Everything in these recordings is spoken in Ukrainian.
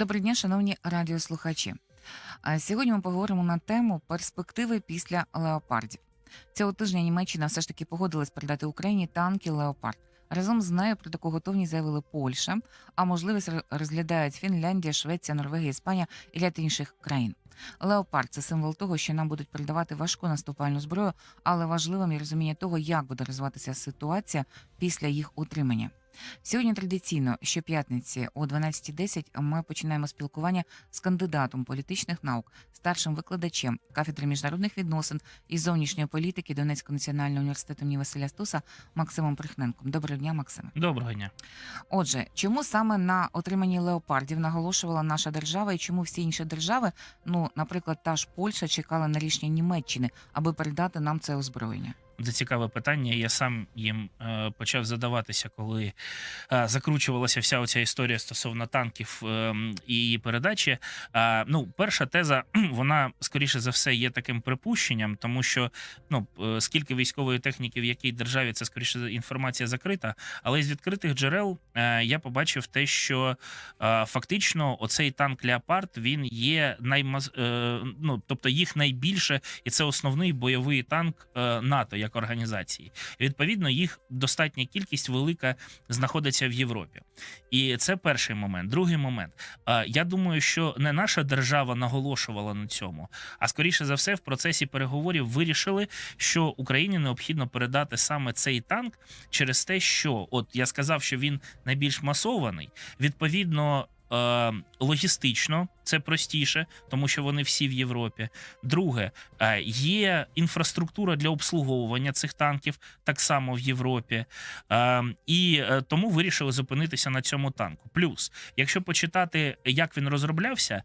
Доброго дня, шановні радіослухачі. Сьогодні ми поговоримо на тему перспективи після леопардів. Цього тижня Німеччина все ж таки погодилась передати Україні танки Леопард. Разом з нею про таку готовність заявили Польща, а можливість розглядають Фінляндія, Швеція, Норвегія, Іспанія і ряд інших країн. Леопард це символ того, що нам будуть передавати важку наступальну зброю, але важливим є розуміння того, як буде розвиватися ситуація після їх утримання. Сьогодні традиційно щоп'ятниці о 12.10 ми починаємо спілкування з кандидатом політичних наук, старшим викладачем кафедри міжнародних відносин і зовнішньої політики Донецького національного університету імені Василя Стуса Максимом Прихненком. Доброго дня, Максиме. Доброго дня. Отже, чому саме на отриманні леопардів наголошувала наша держава, і чому всі інші держави, ну, наприклад, та ж Польща, чекали на рішення Німеччини, аби передати нам це озброєння? Це цікаве питання. Я сам їм е, почав задаватися, коли е, закручувалася вся оця історія стосовно танків е, і її передачі. Ну, перша теза, вона скоріше за все є таким припущенням, тому що ну е, скільки військової техніки в якій державі це скоріше інформація закрита. Але з відкритих джерел я побачив те, що фактично оцей танк Леопард він є наймаз... ну, тобто їх найбільше, і це основний бойовий танк НАТО організації. Відповідно, їх достатня кількість велика знаходиться в Європі. І це перший момент. Другий момент. Я думаю, що не наша держава наголошувала на цьому, а скоріше за все, в процесі переговорів вирішили, що Україні необхідно передати саме цей танк через те, що от я сказав, що він найбільш масований. Відповідно, е, логістично це простіше, тому що вони всі в Європі. Друге, е, є інфраструктура для обслуговування цих танків так само в Європі, Е, і е, тому вирішили зупинитися на цьому танку. Плюс, якщо почитати, як він розроблявся,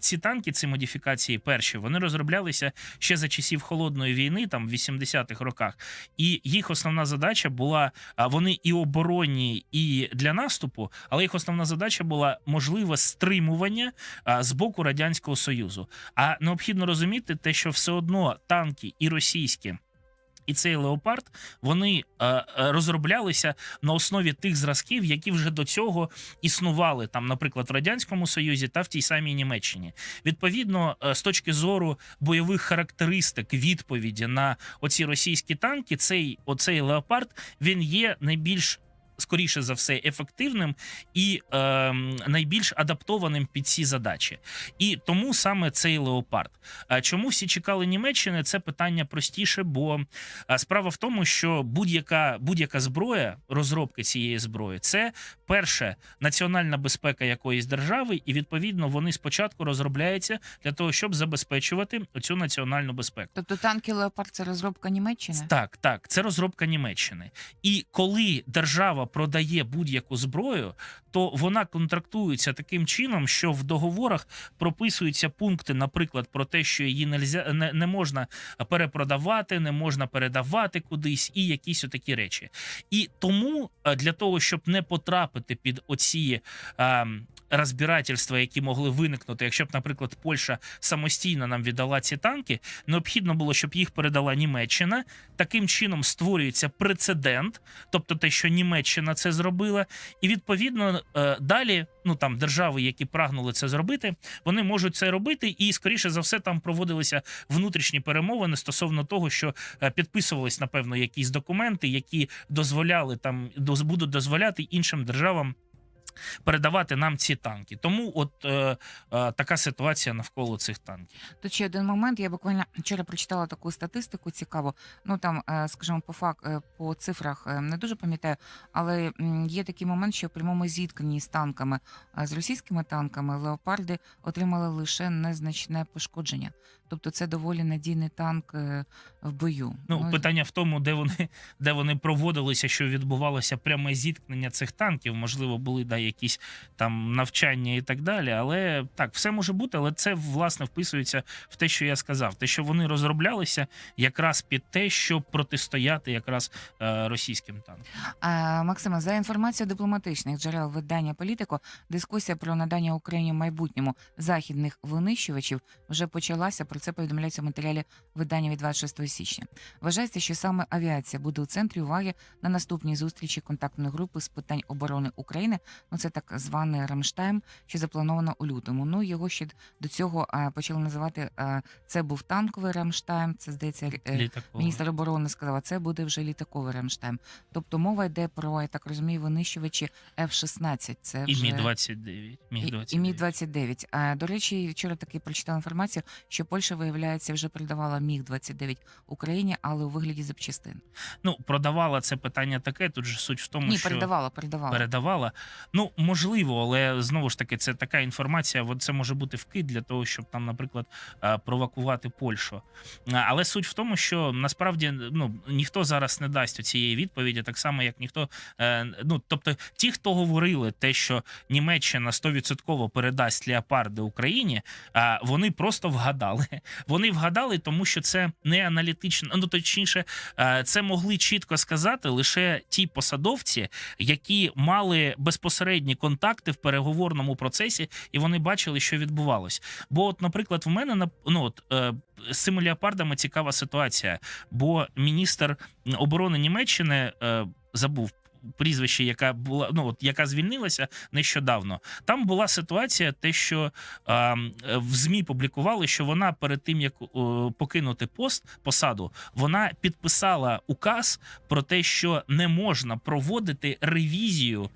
ці танки, ці модифікації перші, вони розроблялися ще за часів холодної війни, там в 80-х роках. І їх основна задача була вони і оборонні, і для наступу, але їх основна задача була можливе стримування з боку радянського союзу. А необхідно розуміти те, що все одно танки і російські. І цей леопард вони е, розроблялися на основі тих зразків, які вже до цього існували там, наприклад, в радянському союзі та в тій самій Німеччині. Відповідно, з точки зору бойових характеристик відповіді на оці російські танки, цей оцей леопард він є найбільш. Скоріше за все, ефективним і е, найбільш адаптованим під ці задачі, і тому саме цей леопард. Чому всі чекали Німеччини? Це питання простіше, бо справа в тому, що будь-яка будь-яка зброя, розробки цієї зброї, це перше національна безпека якоїсь держави, і відповідно вони спочатку розробляються для того, щоб забезпечувати цю національну безпеку. Тобто танки Леопард це розробка Німеччини? Так, так, це розробка Німеччини. І коли держава продає будь-яку зброю, то вона контрактується таким чином, що в договорах прописуються пункти, наприклад, про те, що її нельзя, не, не можна перепродавати, не можна передавати кудись, і якісь отакі речі. І тому е, для того, щоб не потрапити під оці. е, Розбирательства, які могли виникнути, якщо б, наприклад, Польща самостійно нам віддала ці танки, необхідно було, щоб їх передала Німеччина. Таким чином створюється прецедент, тобто те, що Німеччина це зробила, і відповідно е, далі, ну там держави, які прагнули це зробити, вони можуть це робити, і скоріше за все там проводилися внутрішні перемовини стосовно того, що е, підписувались напевно якісь документи, які дозволяли там будуть дозволяти іншим державам. Передавати нам ці танки, тому от е, е, така ситуація навколо цих танків. Тут ще один момент. Я буквально вчора прочитала таку статистику цікаву. Ну там, е, скажімо, по фак е, по цифрах е, не дуже пам'ятаю, але є такий момент, що в прямому зіткненні з танками е, з російськими танками леопарди отримали лише незначне пошкодження. Тобто, це доволі надійний танк е, в бою. Ну, питання в тому, де вони де вони проводилися, що відбувалося пряме зіткнення цих танків. Можливо, були да, якісь там навчання і так далі. Але так, все може бути, але це власне вписується в те, що я сказав. Те, що вони розроблялися якраз під те, щоб протистояти якраз е, російським танкам. А, Максиме, за інформацією дипломатичних джерел видання політико, дискусія про надання Україні майбутньому західних винищувачів вже почалася. Про це повідомляється в матеріалі видання від 26 січня. Вважається, що саме авіація буде у центрі уваги на наступній зустрічі контактної групи з питань оборони України Ну це так званий Рамштайм, що заплановано у лютому. Ну його ще до цього е, почали називати. е, Це був танковий Рамштайм. Це здається, е, Літаковий. міністр оборони сказав, а це буде вже літаковий Рамштайм. Тобто мова йде про, я так розумію, винищувачі F-16. Це І вже... Мі 29 Мі І, 29 і Міг 29 А до речі, вчора таки прочитала інформацію, що Польща виявляється вже передавала Міг 29 Україні, але у вигляді запчастин. Ну продавала це питання таке. Тут же суть в тому, Ні, що передавала, передавала. передавала. Ну можливо, але знову ж таки, це така інформація. Це може бути вкид для того, щоб там, наприклад, е, провокувати Польщу. Але суть в тому, що насправді ну ніхто зараз не дасть цієї відповіді, так само як ніхто. е, Ну тобто, ті, хто говорили те, що Німеччина 100% передасть леопарди Україні, вони просто вгадали. Вони вгадали, тому що це не аналітично. Ну точніше, е, це могли чітко сказати лише ті посадовці, які мали безпосередні контакти в переговорному процесі, і вони бачили, що відбувалось. Бо, от, наприклад, в мене ну от е, з цими леопардами цікава ситуація, бо міністр оборони Німеччини е, забув. Прізвище, яка була ну от яка звільнилася нещодавно. Там була ситуація, те, що е, в змі публікували, що вона перед тим як е, покинути пост посаду, вона підписала указ про те, що не можна проводити ревізію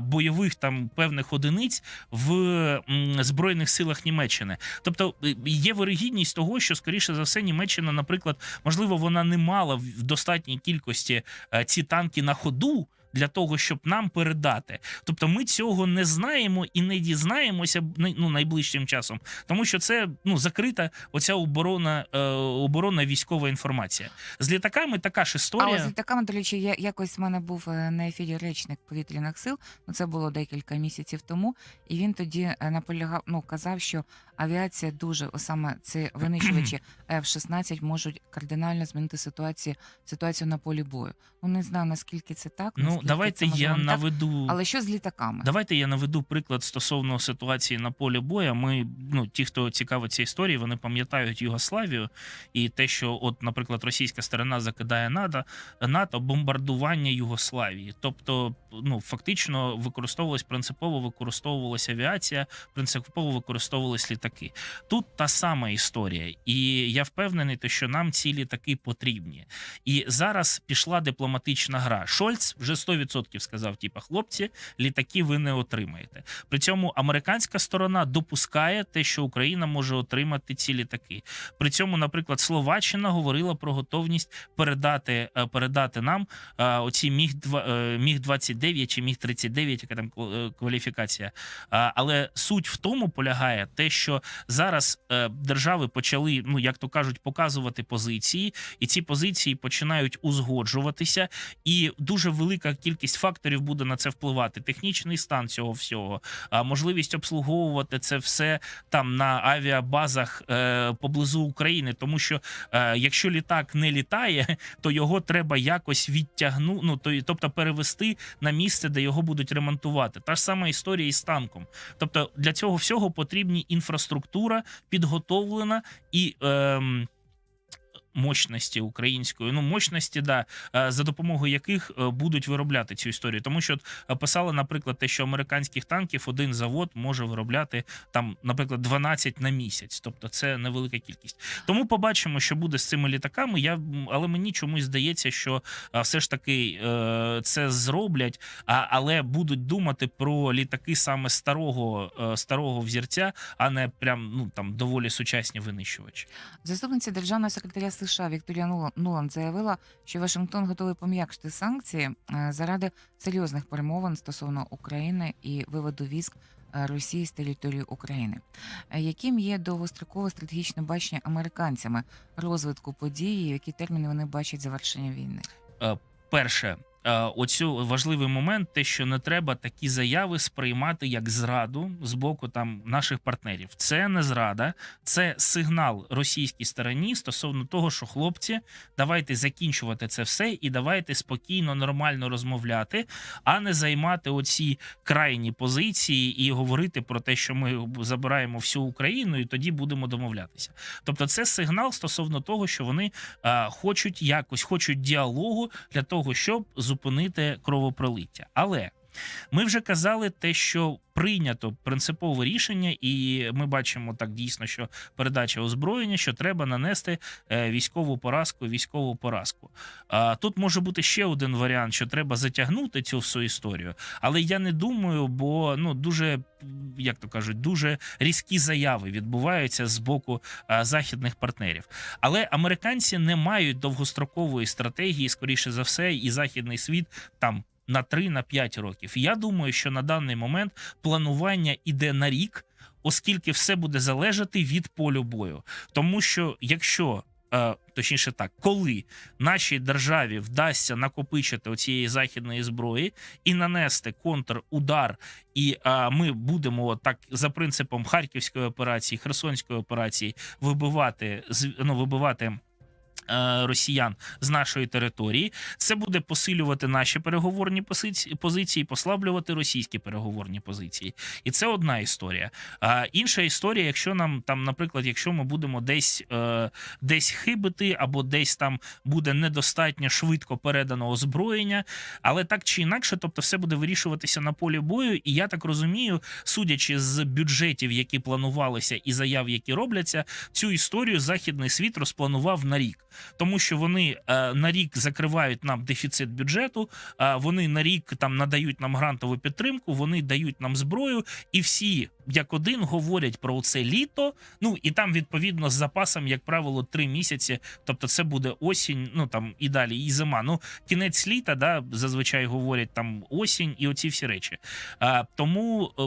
бойових там певних одиниць в збройних силах Німеччини. Тобто е, є вирогідність того, що скоріше за все Німеччина, наприклад, можливо, вона не мала в в достатній кількості е, ці танки на ходу. Для того щоб нам передати, тобто ми цього не знаємо і не дізнаємося ну, найближчим часом, тому що це ну закрита оця оборона, е, оборонна військова інформація. З літаками така ж А історія. ось з літаками, до речі, я якось в мене був е, на ефірі речник повітряних сил. Ну це було декілька місяців тому, і він тоді е, наполягав, ну казав, що авіація дуже саме ці винищувачі F-16 можуть кардинально змінити ситуацію ситуацію на полі бою. Ну не знаю наскільки це так. Ну наскільки давайте це, можливо, я не так. наведу. Але що з літаками? Давайте я наведу приклад стосовно ситуації на полі бою. Ми, ну ті, хто цікавиться історією, вони пам'ятають Югославію і те, що, от, наприклад, російська сторона закидає НАТО, НАТО бомбардування Югославії. Тобто, ну фактично використовувалась принципово використовувалася авіація, принципово використовувались літаки. Тут та сама історія, і я впевнений, що нам ці літаки потрібні. І зараз пішла дипломатична гра. Шольц вже 100% сказав: типа, хлопці, літаки ви не отримаєте. При цьому американська сторона допускає те, що Україна може отримати ці літаки. При цьому, наприклад, Словаччина говорила про готовність передати, е, передати нам е, оці міг міг 29 чи міг 39 яка там е, кваліфікація. Але суть в тому полягає те, що зараз е, держави почали, ну як то кажуть, показувати позиції, і ці позиції починають узгоджуватися, і дуже велика кількість факторів буде на це впливати. Технічний стан цього всього, можливість обслуговувати це все там на авіабазах е, поблизу України, тому що е, якщо літак не літає, то його треба якось відтягнути, ну то тобто перевести на місце, де його будуть ремонтувати. Та ж сама історія із танком. Тобто для цього всього потрібні інфраструктура підготовлена і. Ем, Мощності української, ну мощності, да, е, за допомогою яких е, будуть виробляти цю історію, тому що е, писали, наприклад, те, що американських танків один завод може виробляти там, наприклад, 12 на місяць, тобто це невелика кількість. Тому побачимо, що буде з цими літаками. Я але мені чомусь здається, що все ж таки це зроблять, а, але будуть думати про літаки саме старого старого взірця, а не прям ну там доволі сучасні винищувачі. Заступниця державного секретаря США Вікторія Нулан- Нуланд заявила, що Вашингтон готовий пом'якшити санкції е, заради серйозних перемовин стосовно України і виводу військ е, Росії з території України. Е, Яким є довгострокове стратегічне бачення американцями розвитку подій, які терміни вони бачать завершення війни? Перше, оцю важливий момент, те, що не треба такі заяви сприймати як зраду з боку там наших партнерів. Це не зрада, це сигнал російській стороні стосовно того, що хлопці, давайте закінчувати це все і давайте спокійно, нормально розмовляти, а не займати оці крайні позиції і говорити про те, що ми забираємо всю Україну, і тоді будемо домовлятися. Тобто, це сигнал стосовно того, що вони е, хочуть якось хочуть діалогу для того, щоб зупинити кровопролиття. Але Ми вже казали те, що прийнято принципове рішення, і ми бачимо так дійсно, що передача озброєння, що треба нанести е, військову поразку, військову поразку. А тут може бути ще один варіант, що треба затягнути цю всю історію, але я не думаю, бо ну дуже як то кажуть, дуже різкі заяви відбуваються з боку західних партнерів. Але американці не мають довгострокової стратегії, скоріше за все, і західний світ там. На 3 на 5 років. Я думаю, що на даний момент планування іде на рік, оскільки все буде залежати від полю бою. Тому що якщо е, точніше так, коли нашій державі вдасться накопичити оцієї західної зброї і нанести контрудар, і е, ми будемо так за принципом харківської операції, Херсонської операції вибивати ну, вибивати. Е, Росіян з нашої території це буде посилювати наші переговорні позиції, послаблювати російські переговорні позиції, і це одна історія. А інша історія, якщо нам там, наприклад, якщо ми будемо десь е, десь хибити, або десь там буде недостатньо швидко передано озброєння, але так чи інакше, тобто, все буде вирішуватися на полі бою. І я так розумію, судячи з бюджетів, які планувалися, і заяв, які робляться, цю історію західний світ розпланував на рік, тому що вони е, на рік закривають нам дефіцит бюджету, е, вони на рік там надають нам грантову підтримку, вони дають нам зброю, і всі як один говорять про це літо. Ну і там відповідно з запасом, як правило, три місяці. Тобто, це буде осінь, ну там і далі, і зима. Ну кінець літа, да, зазвичай говорять там осінь і оці всі речі. Тому, е,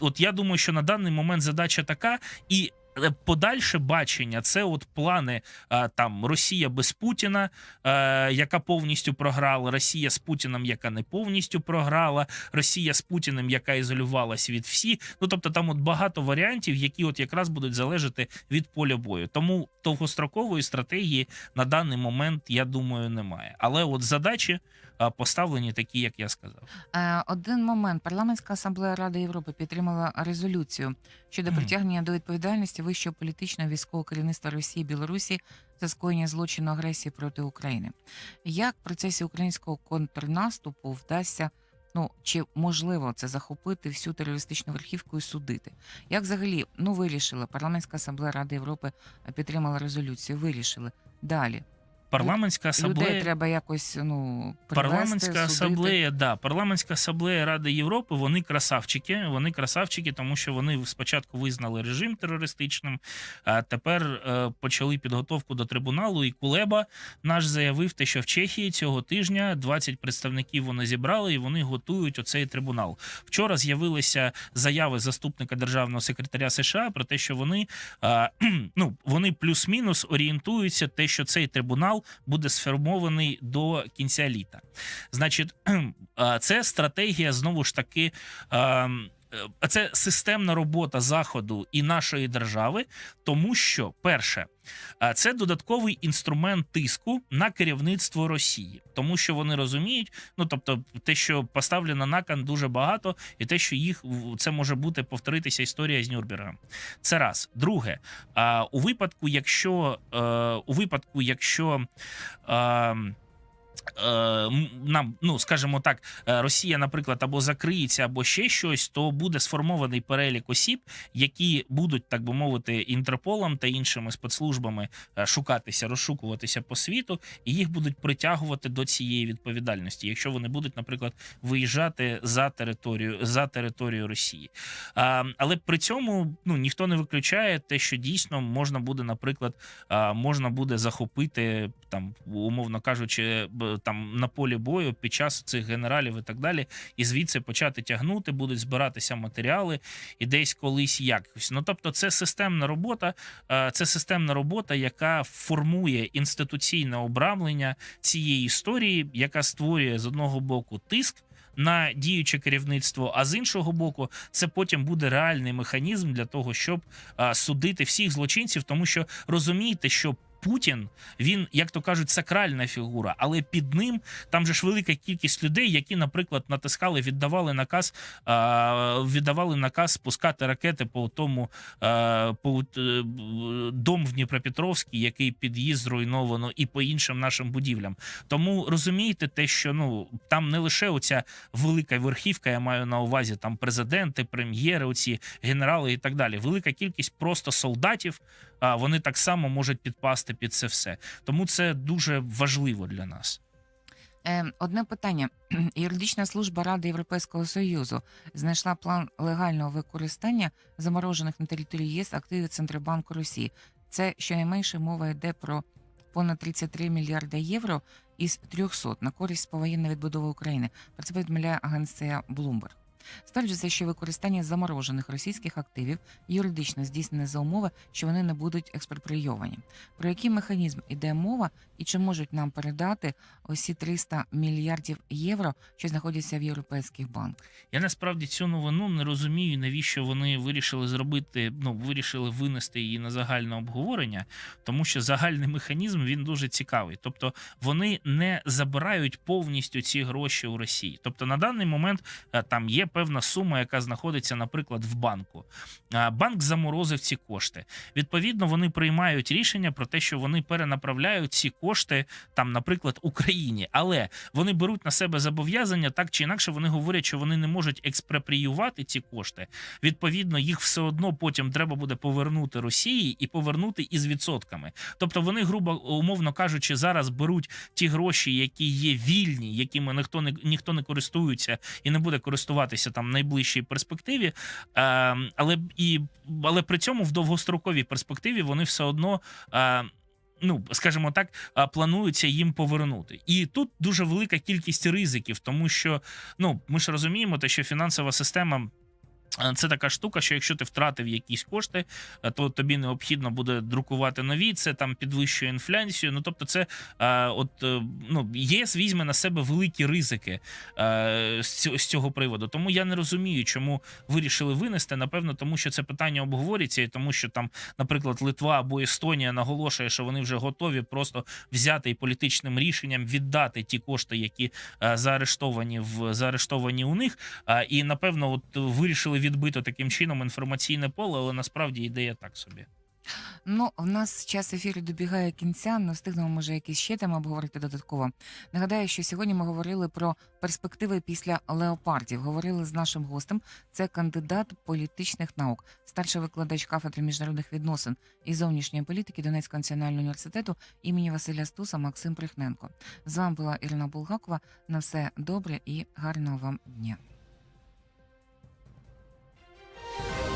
от я думаю, що на даний момент задача така і. Е, Подальше бачення це от плани там Росія без Путіна, е, яка повністю програла, Росія з Путіним, яка не повністю програла, Росія з Путіним, яка ізолювалась від всі. Ну тобто там от багато варіантів, які от якраз будуть залежати від поля бою. Тому довгострокової стратегії на даний момент я думаю немає. Але от задачі поставлені такі, як я сказав. Е, Один момент. Парламентська асамблея Ради Європи підтримала резолюцію щодо притягнення до відповідальності вищого політичного військового керівництва Росії і Білорусі за скоєння злочину агресії проти України. Як в процесі українського контрнаступу вдасться? Ну чи можливо це захопити всю терористичну верхівку і судити? Як взагалі ну вирішили? Парламентська асамблея Ради Європи підтримала резолюцію. Вирішили далі. Парламентська асамблея Людей треба якось ну привести, Парламентська судити. асамблея, да, парламентська асамблея Ради Європи. Вони красавчики. Вони красавчики, тому що вони спочатку визнали режим терористичним, а тепер е, почали підготовку до трибуналу. І Кулеба наш заявив те, що в Чехії цього тижня 20 представників вони зібрали і вони готують оцей трибунал. Вчора з'явилися заяви заступника державного секретаря США про те, що вони е, ну вони плюс-мінус орієнтуються, те, що цей трибунал буде сформований до кінця літа. Значить, це стратегія знову ж таки. Е, е, Це системна робота заходу і нашої держави, тому що перше, е, це додатковий інструмент тиску на керівництво Росії, тому що вони розуміють, ну тобто, те, що поставлено на кан дуже багато, і те, що їх це може бути повторитися історія з Нюрнбергом. Це раз. Друге, е, у випадку, якщо у випадку, якщо е, е, м- нам, ну скажімо так, е, Росія, наприклад, або закриється, або ще щось, то буде сформований перелік осіб, які будуть, так би мовити, інтерполом та іншими спецслужбами е, шукатися, розшукуватися по світу, і їх будуть притягувати до цієї відповідальності, якщо вони будуть, наприклад, виїжджати за територію за територію Росії. Але при цьому ну ніхто не виключає те, що дійсно можна буде, наприклад, можна буде захопити там, умовно кажучи, там на полі бою під час цих генералів і так далі, і звідси почати тягнути, будуть збиратися матеріали і десь колись якось. Ну тобто, це системна робота, е, це системна робота, яка формує інституційне обрамлення цієї історії, яка створює з одного боку тиск. На діюче керівництво, а з іншого боку, це потім буде реальний механізм для того, щоб а, судити всіх злочинців, тому що розумієте, що Путін він, як то кажуть, сакральна фігура, але під ним там же ж велика кількість людей, які, наприклад, натискали, віддавали наказ, віддавали наказ спускати ракети по тому по е, дом в Дніпропетровській, який під'їзд зруйновано, і по іншим нашим будівлям. Тому розумієте, те, що ну там не лише оця велика верхівка, я маю на увазі там президенти, прем'єри, оці генерали і так далі. Велика кількість просто солдатів. Вони так само можуть підпасти під це все. Тому це дуже важливо для нас. Е, Одне питання. Юридична служба Ради Європейського Союзу знайшла план легального використання заморожених на території ЄС активів Центробанку Росії. Це щонайменше мова йде про понад 33 мільярди євро із 300 на користь повоєнної відбудови України. Про це повідомляє агенція Bloomberg. Стверджується, що використання заморожених російських активів юридично здійснене за умови, що вони не будуть експропрійовані. Про який механізм іде мова і чи можуть нам передати усі 300 мільярдів євро, що знаходяться в європейських банках? Я насправді цю новину не розумію, навіщо вони вирішили зробити, ну вирішили винести її на загальне обговорення, тому що загальний механізм він дуже цікавий. Тобто вони не забирають повністю ці гроші у Росії. Тобто на даний момент е, там є певна сума, яка знаходиться, наприклад, в банку. Банк заморозив ці кошти. Відповідно, вони приймають рішення про те, що вони перенаправляють ці кошти там, наприклад, Україні, але вони беруть на себе зобов'язання так чи інакше. Вони говорять, що вони не можуть експропріювати ці кошти. Відповідно, їх все одно потім треба буде повернути Росії і повернути із відсотками. Тобто вони, грубо умовно кажучи, зараз беруть ті гроші, які є вільні, якими ніхто не ніхто не користується і не буде користуватися там в найближчій перспективі. Е, але і але при цьому в довгостроковій перспективі вони все одно. Е, Ну, скажімо так, а, планується їм повернути, і тут дуже велика кількість ризиків, тому що ну ми ж розуміємо, те, що фінансова система. А, Це така штука, що якщо ти втратив якісь кошти, то тобі необхідно буде друкувати нові. Це там підвищує інфляцію. Ну тобто, це а, от е, ну ЄС візьме на себе великі ризики е, з цього, приводу. Тому я не розумію, чому вирішили винести. Напевно, тому що це питання обговорюється, і тому що там, наприклад, Литва або Естонія наголошує, що вони вже готові просто взяти і політичним рішенням віддати ті кошти, які е, заарештовані в заарештовані у них. А, і напевно, от вирішили відбити таким чином інформаційне поле, але насправді ідея так собі. Ну, в нас час ефіру добігає кінця. Не встигнемо, може, якісь ще теми обговорити додатково. Нагадаю, що сьогодні ми говорили про перспективи після леопардів. Говорили з нашим гостем. Це кандидат політичних наук, старший викладач кафедри міжнародних відносин і зовнішньої політики Донецького національного університету імені Василя Стуса Максим Прихненко. З вами була Ірина Булгакова. На все добре і гарного вам дня.